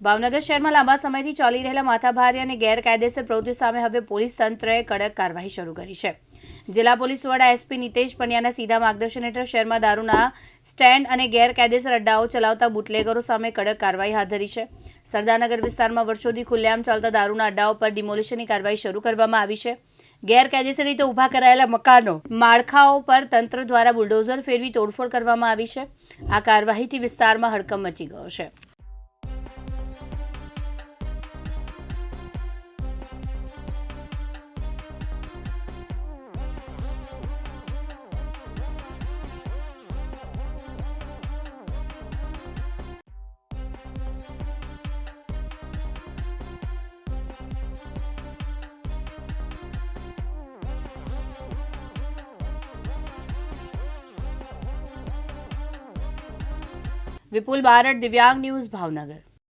ભાવનગર શહેરમાં લાંબા સમયથી ચાલી રહેલા માથાભારી અને ગેરકાયદેસર પ્રવૃત્તિ સામે હવે પોલીસ તંત્રએ કડક કાર્યવાહી શરૂ કરી છે. જિલ્લા પોલીસ વડા એસપી નિતેશ પંડ્યાના સીધા માર્ગદર્શન હેઠળ શહેરમાં દારૂના સ્ટેન્ડ અને ગેરકાયદેસર અડ્ડાઓ ચલાવતા બુટલેગરો સામે કડક કાર્યવાહી હાથ ધરી છે. સરદારનગર વિસ્તારમાં વર્ષોથી ખુલ્લેઆમ ચાલતા દારૂના અડ્ડાઓ પર ડિમોલિશનની કાર્યવાહી શરૂ કરવામાં આવી છે. ગેરકાયદેસર રીતે ઊભા કરાયેલા મકાનો, માળખાઓ પર તંત્ર દ્વારા બુલડોઝર ફેરવી તોડફોડ કરવામાં આવી છે. આ કાર્યવાહીથી વિસ્તારમાં હડકંપ મચી ગયો છે. विपुल बारट दिव्यांग न्यूज़ भावनगर।